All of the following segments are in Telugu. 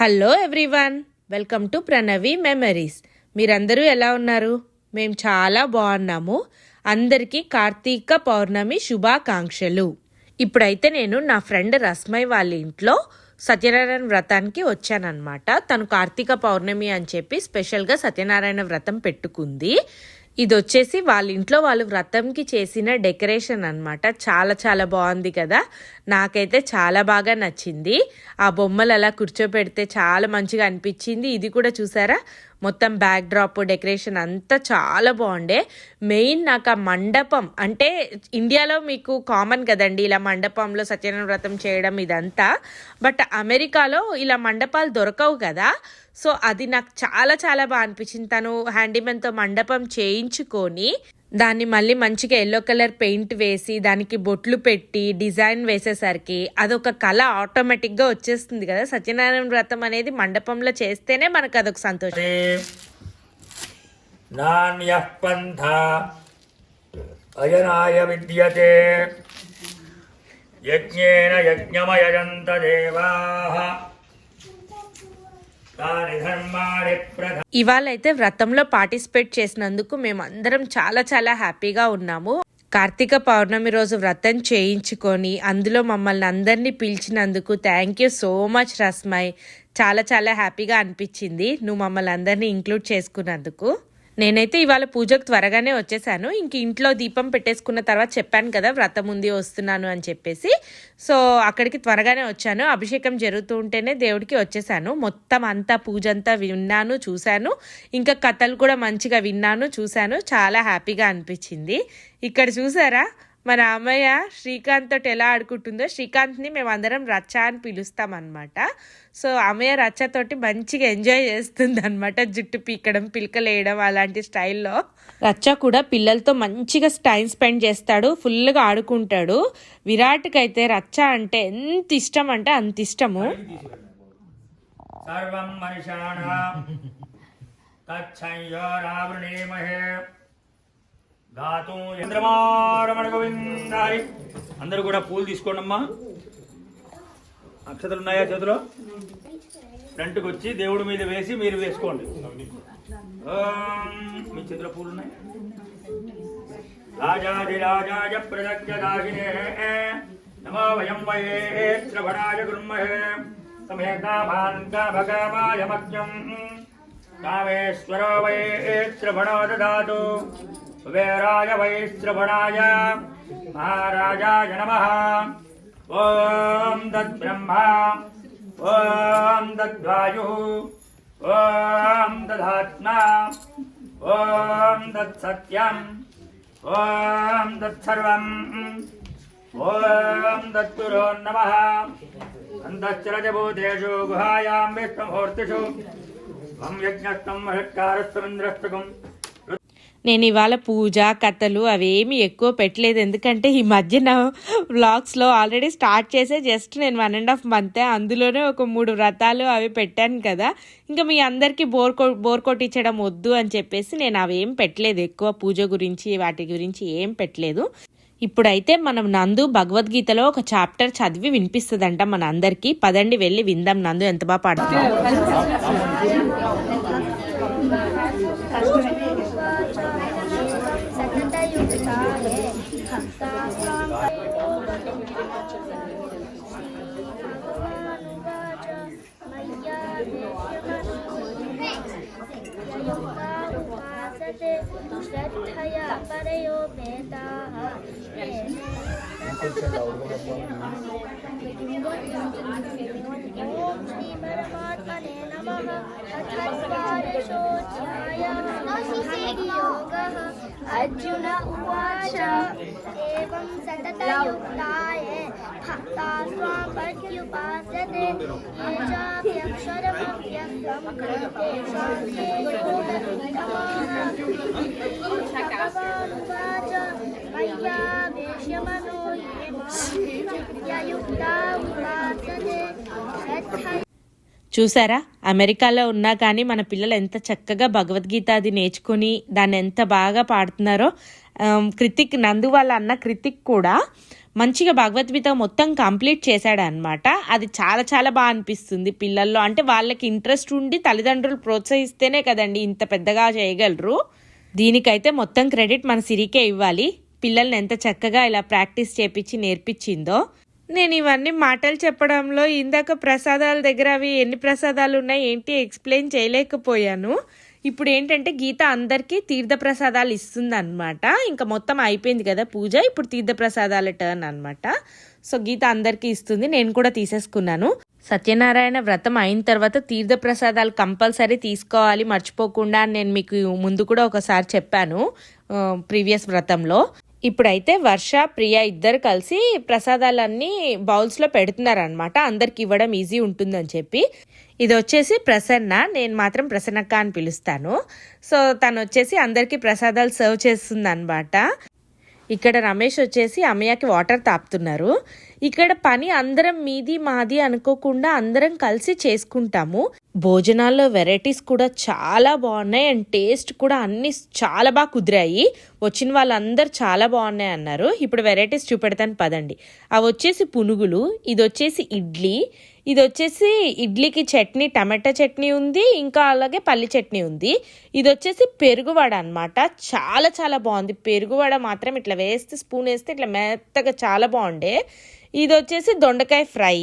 Hello everyone welcome to Pranavi memories మీరందరూ ఎలా ఉన్నారు? మేము చాలా బాగున్నాము. అందరికీ కార్తీక పౌర్ణమి శుభాకాంక్షలు. ఇప్పుడైతే నేను నా ఫ్రెండ్ రస్మయ్ వాళ్ళ ఇంట్లో సత్యనారాయణ వ్రతానికి వచ్చానన్నమాట. తను కార్తీక పౌర్ణమి అని చెప్పి స్పెషల్గా సత్యనారాయణ వ్రతం పెట్టుకుంది. ఇది వచ్చేసి వాళ్ళ ఇంట్లో వాళ్ళు వ్రతంకి చేసిన డెకరేషన్ అన్నమాట. చాలా చాలా బాగుంది కదా. నాకైతే చాలా బాగా నచ్చింది. ఆ బొమ్మలు అలా కూర్చోపెడితే చాలా మంచిగా అనిపించింది. ఇది కూడా చూసారా? మొత్తం బ్యాక్ డ్రాప్ డెకరేషన్ అంతా చాలా బాగుండే. మెయిన్ నాకు ఆ మండపం అంటే ఇండియాలో మీకు కామన్ కదండి ఇలా మండపంలో సత్యనారాయణ వ్రతం చేయడం ఇదంతా. బట్ అమెరికాలో ఇలా మండపాలు దొరకవు కదా. సో అది నాకు చాలా చాలా బాగా అనిపించింది. తను హ్యాండీమెన్తో మండపం చేయించుకొని దాన్ని మళ్ళీ మంచిగా ఎల్లో కలర్ పెయింట్ వేసి దానికి బొట్లు పెట్టి డిజైన్ వేసేసరికి అదొక కళ ఆటోమేటిక్గా వచ్చేస్తుంది కదా. సత్యనారాయణ వ్రతం అనేది మండపంలో చేస్తేనే మనకు అదొక సంతోషం. విద్యతే యజ్ఞమయంత దేవా. ఇవాళైతే వ్రతంలో పార్టిసిపేట్ చేసినందుకు మేమందరం చాలా చాలా హ్యాపీగా ఉన్నాము. కార్తీక పౌర్ణమి రోజు వ్రతం చేయించుకొని అందులో మమ్మల్ని అందరినీ పిలిచినందుకు thank you so much Rasmai. చాలా చాలా హ్యాపీగా అనిపించింది. నువ్వు మమ్మల్ని అందరినీ ఇంక్లూడ్ చేసుకున్నందుకు. నేనైతే ఇవాళ పూజకు త్వరగానే వచ్చేసాను. ఇంక ఇంట్లో దీపం పెట్టేసుకున్న తర్వాత చెప్పాను కదా వ్రతం ఉంది వస్తున్నాను అని చెప్పేసి. సో అక్కడికి త్వరగానే వచ్చాను. అభిషేకం జరుగుతూ ఉంటేనే దేవుడికి వచ్చేసాను. మొత్తం అంతా పూజ అంతా విన్నాను చూశాను. ఇంకా కథలు కూడా మంచిగా విన్నాను చూశాను. చాలా హ్యాపీగా అనిపించింది. ఇక్కడ చూసారా? మన అమ్మయ్య శ్రీకాంత్ తోటి ఎలా ఆడుకుంటుందో. శ్రీకాంత్ని మేము అందరం రచ్చ అని పిలుస్తామన్నమాట. సో ఆమె రచ్చతోటి మంచిగా ఎంజాయ్ చేస్తుంది అనమాట జుట్టు పీకడం పిలకలేయడం అలాంటి స్టైల్లో. రచ్చ కూడా పిల్లలతో మంచిగా టైం స్పెండ్ చేస్తాడు ఫుల్గా ఆడుకుంటాడు. విరాట్కి అయితే రచ్చ అంటే ఎంత ఇష్టం అంటే అంత ఇష్టము. అందరూ కూడా పూలు తీసుకోండమ్మా. అక్షతలు ఉన్నాయా చేతిలో? ఫ్రంట్కి వచ్చి దేవుడి మీద వేసి మీరు వేసుకోండి. మీ చేతిలో పూలు ఉన్నాయి? రాజాదిరాజాయ ప్రదక్ష దాహినే నమో వయం వయే శ్రవణాయ గృహ్మహే సమేతాభాంగా కామేశ్వరో వయే శ్రవణో దాతు. కుబేరాయ వై శ్రవణాయ. మహారాజాయ నమః. ఓం తద్బ్రహ్మ ఓం తద్వాయు ఓం తదాత్మా ఓం తత్సత్యం ఓం తత్సర్వం ఓం దత్తురో నమ. అంతశ్చరజభూతేషు గుహాయాం విష్ణుమూర్తిషు. త్వం యజ్ఞస్తం మహత్కారస్వమింద్రస్తకం నేను ఇవాళ పూజ కథలు అవేమి ఎక్కువ పెట్టలేదు. ఎందుకంటే ఈ మధ్యన వ్లాగ్స్లో ఆల్రెడీ స్టార్ట్ చేసే జస్ట్ నేను వన్ అండ్ హాఫ్ మంతే అందులోనే ఒక మూడు వ్రతాలు అవి పెట్టాను కదా. ఇంకా మీ అందరికీ బోర్ కొ బోర్ కొట్టించడం వద్దు అని చెప్పేసి నేను అవేం పెట్టలేదు. ఎక్కువ పూజ గురించి వాటి గురించి ఏం పెట్టలేదు. ఇప్పుడైతే మనం నందు భగవద్గీతలో ఒక చాప్టర్ చదివి వినిపిస్తుందంట మన అందరికీ పదండి వెళ్ళి విందాం నందు ఎంత బాగా పాడుతుంది श्रद्धया परयो वेदाः ॐ अर्जुन उवाच एवं सततयुक्ताय भक्ता स्वां पर्युपासते ये चाप्यक्षरमव्यक्तं तेषां ते చూసారా? అమెరికాలో ఉన్నా కానీ మన పిల్లలు ఎంత చక్కగా భగవద్గీత అది నేర్చుకుని దాన్ని ఎంత బాగా పాడుతున్నారో క్రితిక్ కృతిక్ నందు వాళ్ళ అన్న కృతిక్ కూడా మంచిగా భగవద్గీత మొత్తం కంప్లీట్ చేశాడు అనమాట అది చాలా చాలా బాగా అనిపిస్తుంది పిల్లల్లో. అంటే వాళ్ళకి ఇంట్రెస్ట్ ఉండి తల్లిదండ్రులు ప్రోత్సహిస్తేనే కదండి ఇంత పెద్దగా చేయగలరు. దీనికైతే మొత్తం క్రెడిట్ మన సిరికే ఇవ్వాలి. పిల్లల్ని ఎంత చక్కగా ఇలా ప్రాక్టీస్ చేపించి నేర్పించిందో. నేను ఇవన్నీ మాటలు చెప్పడంలో ఇందాక ప్రసాదాల దగ్గర అవి ఎన్ని ప్రసాదాలు ఉన్నాయి ఏంటి ఎక్స్ప్లెయిన్ చేయలేకపోయాను. ఇప్పుడు ఏంటంటే గీత అందరికీ తీర్థ ప్రసాదాలు ఇస్తుంది అనమాట ఇంకా మొత్తం అయిపోయింది కదా పూజ ఇప్పుడు తీర్థ ప్రసాదాల టర్న్ అనమాట సో గీత అందరికీ ఇస్తుంది నేను కూడా తీసేసుకున్నాను. సత్యనారాయణ వ్రతం అయిన తర్వాత తీర్థ ప్రసాదాలు కంపల్సరీ తీసుకోవాలి మర్చిపోకుండా నేను మీకు ముందు కూడా ఒకసారి చెప్పాను ప్రీవియస్ వ్రతంలో. ఇప్పుడైతే వర్ష ప్రియ ఇద్దరు కలిసి ప్రసాదాలన్నీ బౌల్స్లో పెడుతున్నారనమాట అందరికి ఇవ్వడం ఈజీ ఉంటుందని చెప్పి. ఇది వచ్చేసి ప్రసన్న నేను మాత్రం ప్రసన్నక్క అని పిలుస్తాను. సో తను వచ్చేసి అందరికీ ప్రసాదాలు సర్వ్ చేస్తుంది అనమాట ఇక్కడ రమేష్ వచ్చేసి అమ్మయ్యకి వాటర్ తాపుతున్నారు. ఇక్కడ పని అందరం మీది మాది అనుకోకుండా అందరం కలిసి చేసుకుంటాము. భోజనాల్లో వెరైటీస్ కూడా చాలా బాగున్నాయి అండ్ టేస్ట్ కూడా అన్ని చాలా బాగా కుదిరాయి. వచ్చిన వాళ్ళందరూ చాలా బాగున్నాయి అన్నారు. ఇప్పుడు వెరైటీస్ చూపెడతాను పదండి. అవి వచ్చేసి పునుగులు ఇది వచ్చేసి ఇడ్లీ ఇది వచ్చేసి ఇడ్లీకి చట్నీ టమాటా చట్నీ ఉంది ఇంకా అలాగే పల్లి చట్నీ ఉంది. ఇది వచ్చేసి పెరుగువడ అనమాట చాలా చాలా బాగుంది. పెరుగువడ మాత్రం ఇట్లా వేస్తే స్పూన్ వేస్తే ఇట్లా మెత్తగా చాలా బాగుండే. ఇది వచ్చేసి దొండకాయ ఫ్రై.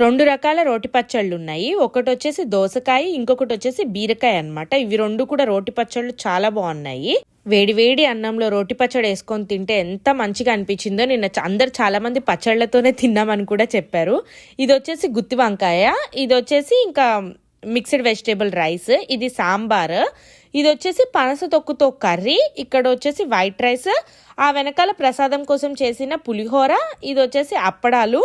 రెండు రకాల రోటి పచ్చళ్ళు ఉన్నాయి. ఒకటి వచ్చేసి దోసకాయ ఇంకొకటి వచ్చేసి బీరకాయ అన్నమాట. ఇవి రెండు కూడా రోటి పచ్చళ్ళు చాలా బాగున్నాయి. వేడి వేడి అన్నంలో రోటి పచ్చడి వేసుకొని తింటే ఎంత మంచిగా అనిపించిందో నిన్న అందరు చాలా మంది పచ్చళ్ళతోనే తిన్నామని కూడా చెప్పారు. ఇది వచ్చేసి గుత్తి వంకాయ. ఇది వచ్చేసి ఇంకా మిక్స్డ్ వెజిటేబుల్ రైస్. ఇది సాంబార్. ఇది వచ్చేసి పనస తొక్కుతో కర్రీ ఇక్కడ వచ్చేసి వైట్ రైస్ ఆ వెనకాల ప్రసాదం కోసం చేసిన పులిహోర ఇది వచ్చేసి అప్పడాలు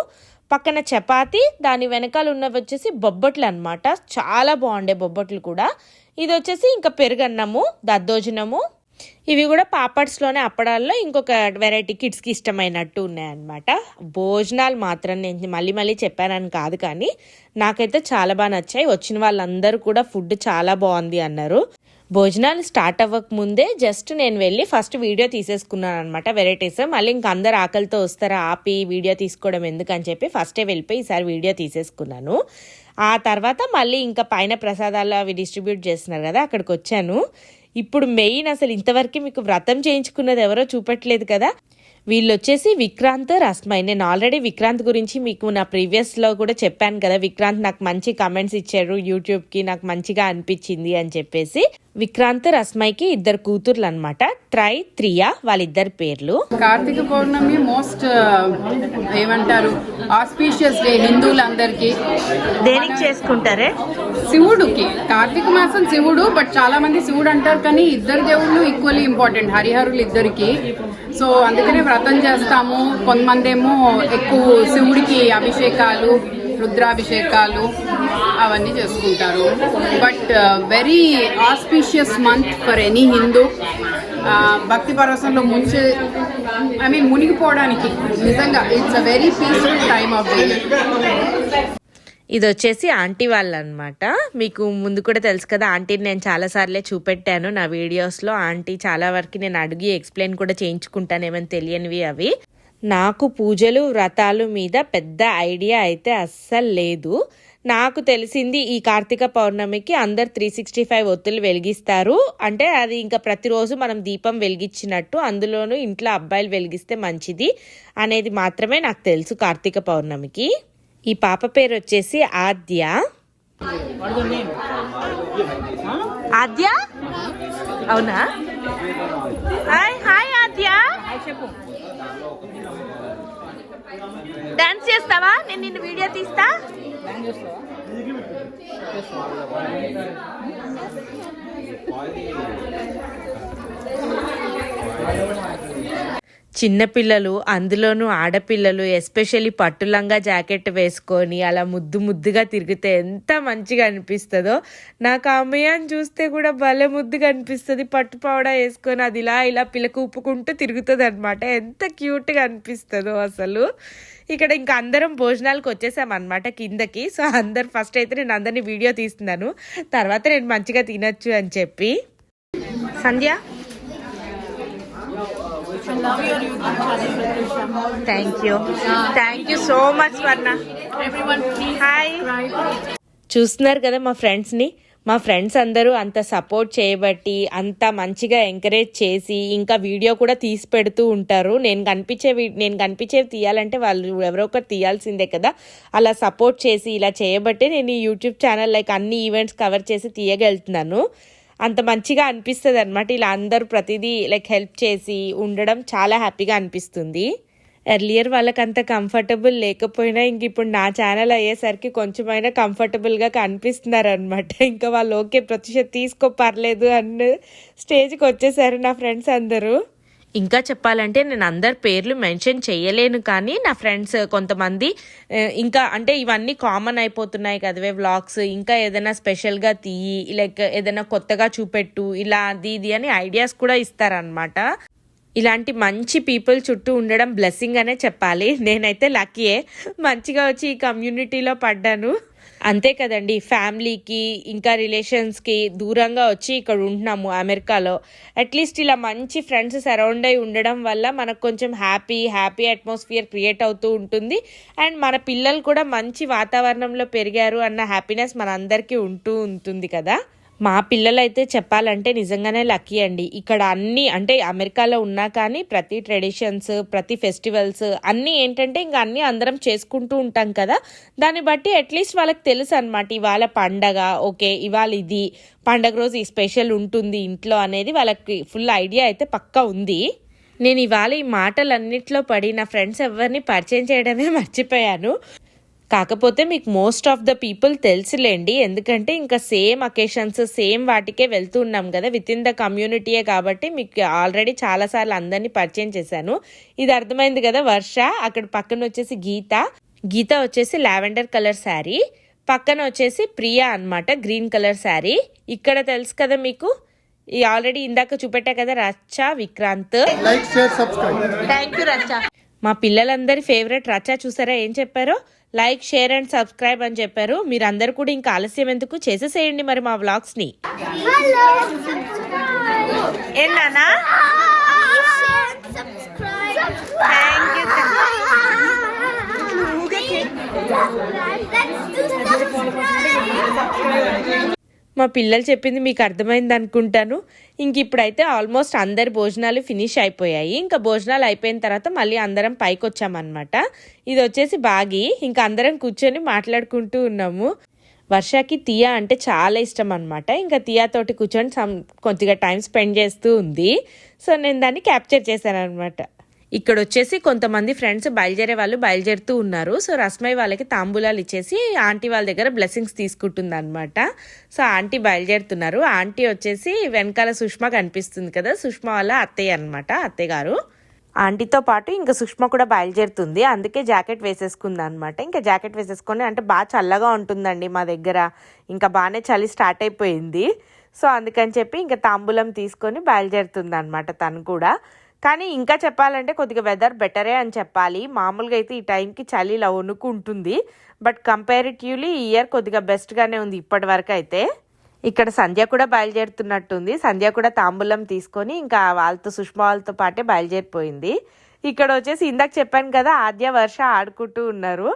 పక్కన చపాతి దాని వెనకాల ఉన్నవి వచ్చేసి బొబ్బట్లు అనమాట చాలా బాగుండే బొబ్బట్లు కూడా. ఇది వచ్చేసి ఇంకా పెరుగన్నము దద్దోజనము. ఇవి కూడా పాపడ్స్లోనే అప్పడాల్లో ఇంకొక వెరైటీ కిడ్స్కి ఇష్టమైనట్టు ఉన్నాయన్నమాట. భోజనాలు మాత్రం నేను మళ్ళీ మళ్ళీ చెప్పానని కాదు కానీ నాకైతే చాలా బాగా నచ్చాయి. వచ్చిన వాళ్ళందరూ కూడా ఫుడ్ చాలా బాగుంది అన్నారు. భోజనాలు స్టార్ట్ అవ్వక ముందే జస్ట్ నేను వెళ్ళి ఫస్ట్ వీడియో తీసేసుకున్నాను అనమాట వెరైటీస్. మళ్ళీ ఇంక అందరు ఆకలితో వస్తారా ఆపి వీడియో తీసుకోవడం ఎందుకని చెప్పి ఫస్టే వెళ్ళిపోయి ఈసారి వీడియో తీసేసుకున్నాను. ఆ తర్వాత మళ్ళీ ఇంకా పైన ప్రసాదాలు అవి డిస్ట్రిబ్యూట్ చేస్తున్నారు కదా అక్కడికి వచ్చాను. ఇప్పుడు మెయిన్ అసలు ఇంతవరకు మీకు వ్రతం చేయించుకున్నది ఎవరో చూపెట్టలేదు కదా. వీళ్ళు వచ్చేసి విక్రాంత్ రస్మై నేను ఆల్రెడీ విక్రాంత్ గురించి మీకు నా ప్రీవియస్లో కూడా చెప్పాను కదా విక్రాంత్ నాకు మంచి కమెంట్స్ ఇచ్చారు యూట్యూబ్కి నాకు మంచిగా అనిపించింది అని చెప్పేసి. విక్రాంత్ రస్మైకి ఇద్దరు కూతుర్లు అనమాట ట్రై త్రియా వాళ్ళిద్దరి పేర్లు. కార్తీక పౌర్ణమి మోస్ట్ ఏమంటారు ఆస్పీషియస్ డే హిందువులందరికీ. దేనికి చేసుకుంటారే? శివుడుకి. కార్తీక మాసం శివుడు బట్ చాలా మంది శివుడు అంటారు కానీ ఇద్దరు దేవుళ్ళు ఈక్వల్లీ ఇంపార్టెంట్ హరిహరులు ఇద్దరికి. సో అందుకనే వ్రతం చేస్తాము. కొంతమంది ఏమో ఎక్కువ శివుడికి అభిషేకాలు రుద్రాభిషేకాలు అవన్నీ చేసుకుంటారు. But very auspicious month for any Hindu భక్తి పరవశంలో ముంచే ఐ మీన్ మునిగిపోవడానికి నిజంగా it's a very peaceful time of ఇది వచ్చేసి ఆంటీ వాళ్ళు అనమాట మీకు ముందు కూడా తెలుసు కదా ఆంటీని నేను చాలా సార్లే చూపెట్టాను. నా వీడియోస్లో ఆంటీ చాలా వరకు నేను అడిగి ఎక్స్ప్లెయిన్ కూడా చేయించుకుంటాను ఏమైనా తెలియనివి అవి. నాకు పూజలు వ్రతాలు మీద పెద్ద ఐడియా అయితే అస్సలు లేదు. నాకు తెలిసింది ఈ కార్తీక పౌర్ణమికి అందరు త్రీ సిక్స్టీ ఫైవ్ ఒత్తులు వెలిగిస్తారు. అంటే అది ఇంకా ప్రతిరోజు మనం దీపం వెలిగించినట్టు అందులోనూ ఇంట్లో అబ్బాయిలు వెలిగిస్తే మంచిది అనేది మాత్రమే నాకు తెలుసు కార్తీక పౌర్ణమికి. ఈ పాప పేరు వచ్చేసి ఆద్య. ఆద్య? అవునా? హాయ్ హాయ్ ఆద్య. డాన్స్ చేస్తావా? నేను నిన్ను వీడియో తీస్తా? చిన్నపిల్లలు అందులోనూ ఆడపిల్లలు ఎస్పెషల్లీ పట్టులంగా జాకెట్ వేసుకొని అలా ముద్దు ముద్దుగా తిరిగితే ఎంత మంచిగా అనిపిస్తుందో. నాకు ఆ అమ్మయ్యని చూస్తే కూడా భలే ముద్దుగా అనిపిస్తుంది. పట్టు పావడ వేసుకొని అది ఇలా ఇలా పిల్లకు ఉప్పుకుంటూ తిరుగుతుంది అనమాట ఎంత క్యూట్గా అనిపిస్తుందో అసలు. ఇక్కడ ఇంకా అందరం భోజనాలకు వచ్చేసాం అనమాట కిందకి. సో అందరు ఫస్ట్ అయితే నేను అందరినీ వీడియో తీస్తున్నాను. తర్వాత నేను మంచిగా తినొచ్చు అని చెప్పి. Sandhya? Thank you thank you so much Varna hi. చూస్తున్నారు కదా మా ఫ్రెండ్స్ని? మా ఫ్రెండ్స్ అందరూ అంత సపోర్ట్ చేయబట్టి అంత మంచిగా ఎంకరేజ్ చేసి ఇంకా వీడియో కూడా తీసి పెడుతూ ఉంటారు. నేను కనిపించే నేను కనిపించేవి తీయాలంటే వాళ్ళు ఎవరో ఒకరు తీయాల్సిందే కదా. అలా సపోర్ట్ చేసి ఇలా చేయబట్టే నేను ఈ యూట్యూబ్ ఛానల్ లైక్ అన్ని ఈవెంట్స్ కవర్ చేసి తీయగలుగుతున్నాను. అంత మంచిగా అనిపిస్తుంది అనమాట ఇలా అందరూ ప్రతిదీ లైక్ హెల్ప్ చేసి ఉండడం చాలా హ్యాపీగా అనిపిస్తుంది. ఎర్లియర్ వాళ్ళకి అంత కంఫర్టబుల్ లేకపోయినా ఇంక ఇప్పుడు నా ఛానల్ అయ్యేసరికి కొంచెమైనా కంఫర్టబుల్గా కనిపిస్తున్నారు అనమాట ఇంకా వాళ్ళు ఓకే ప్రతిష తీసుకో పర్లేదు అన్న స్టేజ్కి వచ్చేసారు నా ఫ్రెండ్స్ అందరూ. ఇంకా చెప్పాలంటే నేను అందరి పేర్లు మెన్షన్ చేయలేను కానీ నా ఫ్రెండ్స్ కొంతమంది ఇంకా అంటే ఇవన్నీ కామన్ అయిపోతున్నాయి కదవే వ్లాగ్స్. ఇంకా ఏదైనా స్పెషల్గా తీయి లైక్ ఏదైనా కొత్తగా చూపెట్టు ఇలా అది ఇది అని ఐడియాస్ కూడా ఇస్తారనమాట ఇలాంటి మంచి పీపుల్ చుట్టూ ఉండడం బ్లెస్సింగ్ అనే చెప్పాలి. నేనైతే లక్కీయే మంచిగా వచ్చి ఈ కమ్యూనిటీలో పడ్డాను. అంతే కదండి ఫ్యామిలీకి ఇంకా రిలేషన్స్కి దూరంగా వచ్చి ఇక్కడ ఉంటున్నాము అమెరికాలో. అట్లీస్ట్ ఇలా మంచి ఫ్రెండ్స్ సరౌండ్ అయి ఉండడం వల్ల మనకు కొంచెం హ్యాపీ హ్యాపీ అట్మాస్ఫియర్ క్రియేట్ అవుతూ ఉంటుంది. అండ్ మన పిల్లలు కూడా మంచి వాతావరణంలో పెరిగారు అన్న హ్యాపీనెస్ మనందరికీ ఉంటూ ఉంటుంది కదా. మా పిల్లలైతే చెప్పాలంటే నిజంగానే లక్కీ అండి. ఇక్కడ అన్ని అంటే అమెరికాలో ఉన్నా కానీ ప్రతి ట్రెడిషన్స్ ప్రతి ఫెస్టివల్స్ అన్నీ ఏంటంటే ఇంకా అన్నీ అందరం చేసుకుంటూ ఉంటాం కదా. దాన్ని బట్టి అట్లీస్ట్ వాళ్ళకి తెలుసు అనమాట ఇవాళ పండగ ఓకే ఇవాళ ఇది పండగ రోజు ఈ స్పెషల్ ఉంటుంది ఇంట్లో అనేది వాళ్ళకి ఫుల్ ఐడియా అయితే పక్కా ఉంది. నేను ఇవాళ ఈ మాటలన్నిట్లో పడి నా ఫ్రెండ్స్ ఎవరిని పరిచయం చేయడమే మర్చిపోయాను. కాకపోతే మీకు మోస్ట్ ఆఫ్ ద పీపుల్ తెలుసులేండి. ఎందుకంటే ఇంకా సేమ్ అకేషన్స్ సేమ్ వాటికే వెళ్తూ ఉన్నాం కదా. విత్ ఇన్ ద కమ్యూనిటీయే కాబట్టి మీకు ఆల్రెడీ చాలాసార్లు అందరినీ పరిచయం చేశాను. ఇది అర్థమైంది కదా వర్ష? అక్కడ పక్కన వచ్చేసి గీత. గీత వచ్చేసి లావెండర్ కలర్ శారీ. పక్కన వచ్చేసి ప్రియా అన్నమాట గ్రీన్ కలర్ శారీ. ఇక్కడ తెలుసు కదా మీకు? ఈ ఆల్రెడీ ఇందాక చూపెట్టా కదా రచ్చ Vikrant. Like share subscribe thank you రచ్చ. మా పిల్లలందరి ఫేవరెట్ రచ్చ చూసారా? ఏం చెప్పారో? లైక్ షేర్ అండ్ సబ్స్క్రైబ్ అని చెప్పారు. మీరందరూ కూడా ఇంకా ఆలస్యం ఎందుకు? చేసేసేయండి మరి మా వ్లాగ్స్ని థ్యాంక్ యూ మా పిల్లలు చెప్పింది మీకు అర్థమైంది అనుకుంటాను. ఇంక ఇప్పుడైతే ఆల్మోస్ట్ అందరి భోజనాలు ఫినిష్ అయిపోయాయి. ఇంకా భోజనాలు అయిపోయిన తర్వాత మళ్ళీ అందరం పైకి వచ్చామన్నమాట. ఇది వచ్చేసి బాగి. ఇంకా అందరం కూర్చొని మాట్లాడుకుంటూ ఉన్నాము. వర్షకి తియా అంటే చాలా ఇష్టం అనమాట ఇంకా తియాతోటి కూర్చొని సమ్ కొద్దిగా టైం స్పెండ్ చేస్తూ ఉంది. సో నేను దాన్ని క్యాప్చర్ చేశాను అనమాట ఇక్కడ వచ్చేసి కొంతమంది ఫ్రెండ్స్ బయలుదేరే వాళ్ళు బయలుదేరుతూ ఉన్నారు. సో రస్మయ్య వాళ్ళకి తాంబూలాలు ఇచ్చేసి ఆంటీ వాళ్ళ దగ్గర బ్లెస్సింగ్స్ తీసుకుంటుంది అనమాట సో ఆంటీ బయలుదేరుతున్నారు. ఆంటీ వచ్చేసి వెనకాల సుష్మా కనిపిస్తుంది కదా సుష్మా వాళ్ళ అత్తయ్య అనమాట అత్తయ్య గారు. ఆంటీతో పాటు ఇంకా సుష్మా కూడా బయలుదేరుతుంది. అందుకే జాకెట్ వేసేసుకుంది అనమాట ఇంకా జాకెట్ వేసేసుకొని అంటే బాగా చల్లగా ఉంటుందండి మా దగ్గర. ఇంకా బాగానే చలి స్టార్ట్ అయిపోయింది. సో అందుకని చెప్పి ఇంకా తాంబూలం తీసుకొని బయలుదేరుతుంది అనమాట తను కూడా. కానీ ఇంకా చెప్పాలంటే కొద్దిగా వెదర్ బెటరే అని చెప్పాలి. మామూలుగా అయితే ఈ టైంకి చలి ఇలా ఉంటుంది బట్ కంపారిటివ్లీ ఈ ఇయర్ కొద్దిగా బెస్ట్గానే ఉంది ఇప్పటి వరకు అయితే. ఇక్కడ సంధ్య కూడా బయలుదేరుతున్నట్టుంది. సంధ్య కూడా తాంబూలం తీసుకొని ఇంకా వాళ్ళతో సుష్మా వాళ్ళతో పాటే బయలుదేరిపోయింది. ఇక్కడ వచ్చేసి ఇందాక చెప్పాను కదా ఆద్య వర్ష ఆడుకుంటూ ఉన్నారు.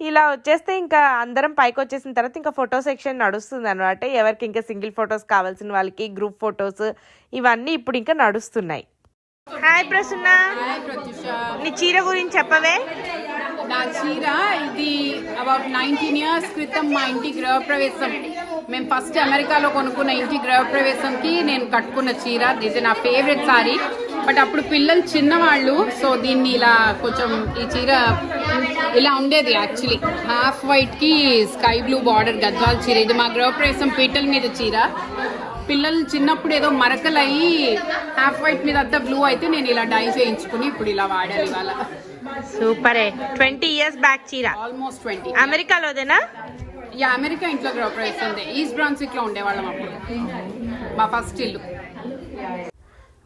ఇలా వచ్చేస్తే ఇంకా అందరం పైకి వచ్చేసిన తర్వాత ఇంకా ఫోటో సెక్షన్ నడుస్తుంది అనమాట ఎవరికి ఇంకా సింగిల్ ఫొటోస్ కావాల్సిన వాళ్ళకి గ్రూప్ ఫొటోస్ ఇవన్నీ ఇప్పుడు ఇంకా నడుస్తున్నాయి. హాయ్ ప్రసన్న. హాయ్ ప్రత్యుష. నీ చీర గురించి చెప్పవే. నా చీర ఇది అబౌట్ నైన్టీన్ ఇయర్స్ క్రితం మా ఇంటి గృహప్రవేశం. మేము ఫస్ట్ అమెరికాలో కొనుక్కున్న ఇంటి గృహప్రవేశంకి నేను కట్టుకున్న చీర. ఇది నా ఫేవరెట్ సారీ బట్ అప్పుడు పిల్లలు చిన్నవాళ్ళు సో దీన్ని ఇలా కొంచెం ఈ చీర ఇలా ఉండేది యాక్చువల్లీ హాఫ్ వైట్కి స్కై బ్లూ బార్డర్ గద్వాల్ చీర. ఇది మా గృహప్రవేశం పీటల మీద చీర. పిల్లలు చిన్నప్పుడు ఏదో మరకలు అయ్యి హాఫ్ వైట్ మీద అంతా బ్లూ అయితే నేను ఇలా డై చేయించుకుని ఇప్పుడు ఇలా వాడాలి ఇవాళ. సూపరే ట్వంటీ ఇయర్స్ బ్యాక్ చీర. ఆల్మోస్ట్ ట్వంటీ అమెరికాలోదేనా? యా అమెరికా ఇంట్లో గృహప్రవేశం ఉంది ఈస్ట్ బ్రాన్సిక్లో ఉండేవాళ్ళం అప్పుడు. మా ఫస్ట్ ఇల్లు.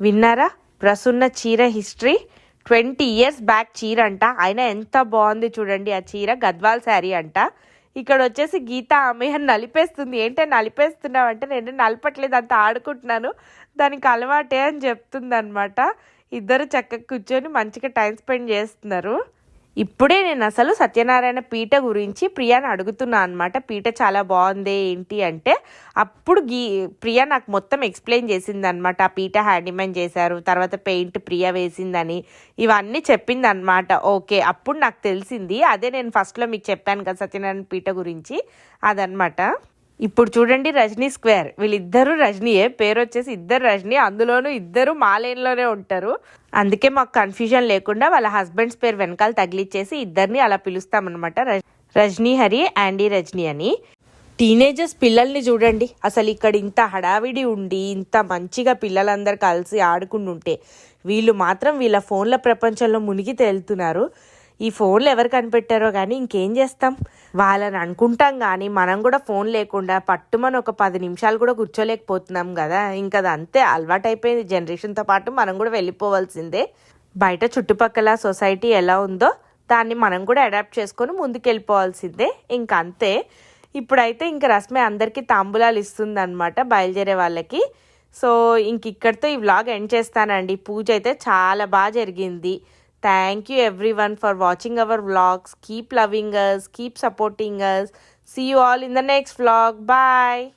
విన్నారా? ప్రసున్న చీర హిస్టరీ ట్వంటీ ఇయర్స్ బ్యాక్ చీర అంట. ఆయన ఎంత బాగుంది చూడండి ఆ చీర. గద్వాల్ శారీ అంట. ఇక్కడ వచ్చేసి గీత ఆమె నలిపేస్తుంది. ఏంటంటే నలిపేస్తున్నావు అంటే నేను నలపట్లేదు అంత ఆడుకుంటున్నాను. దానికి అలవాటే అని చెప్తుంది అనమాట ఇద్దరు చక్కగా కూర్చొని మంచిగా టైం స్పెండ్ చేస్తున్నారు. ఇప్పుడే నేను అసలు సత్యనారాయణ పీట గురించి ప్రియాని అడుగుతున్నా అనమాట పీట చాలా బాగుంది ఏంటి అంటే అప్పుడు గీ ప్రియా నాకు మొత్తం ఎక్స్ప్లెయిన్ చేసింది అనమాట ఆ పీట హ్యాండిమెన్ చేశారు తర్వాత పెయింట్ ప్రియా వేసిందని ఇవన్నీ చెప్పింది అనమాట ఓకే అప్పుడు నాకు తెలిసింది. అదే నేను ఫస్ట్లో మీకు చెప్పాను కదా సత్యనారాయణ పీట గురించి. అదనమాట ఇప్పుడు చూడండి రజనీ స్క్వేర్. వీళ్ళిద్దరూ రజనీయే. పేరు వచ్చేసి ఇద్దరు రజనీ. అందులోనూ ఇద్దరు మా లేన్లోనే ఉంటారు. అందుకే మాకు కన్ఫ్యూజన్ లేకుండా వాళ్ళ హస్బెండ్స్ పేరు వెనకాల తగిలిచ్చేసి ఇద్దరిని అలా పిలుస్తామన్నమాట. రజ్- రజనీ హరి యాండీ రజనీ అని. టీనేజర్స్ పిల్లల్ని చూడండి. అసలు ఇక్కడ ఇంత హడావిడి ఉండి ఇంత మంచిగా పిల్లలందరూ కలిసి ఆడుకుంటుంటే వీళ్ళు మాత్రం వీళ్ళ ఫోన్ల ప్రపంచంలో మునిగి తేలుతున్నారు. ఈ ఫోన్లు ఎవరు కనిపెట్టారో కానీ ఇంకేం చేస్తాం? వాళ్ళని అనుకుంటాం కానీ మనం కూడా ఫోన్ లేకుండా పట్టుమని ఒక పది నిమిషాలు కూడా కూర్చోలేకపోతున్నాం కదా. ఇంకా అది అంతే అలవాటైపోయింది. జనరేషన్తో పాటు మనం కూడా వెళ్ళిపోవాల్సిందే. బయట చుట్టుపక్కల సొసైటీ ఎలా ఉందో దాన్ని మనం కూడా అడాప్ట్ చేసుకొని ముందుకు వెళ్ళిపోవాల్సిందే ఇంకా అంతే ఇప్పుడైతే ఇంక రస్మే అందరికీ తాంబూలాలు ఇస్తుంది అనమాట బయలుదేరే వాళ్ళకి. సో ఇంక ఇక్కడితో ఈ వ్లాగ్ ఎండ్ చేస్తానండి. పూజ అయితే చాలా బాగా జరిగింది. Thank you everyone for watching our vlogs. Keep loving us, keep supporting us. See you all in the next vlog. Bye.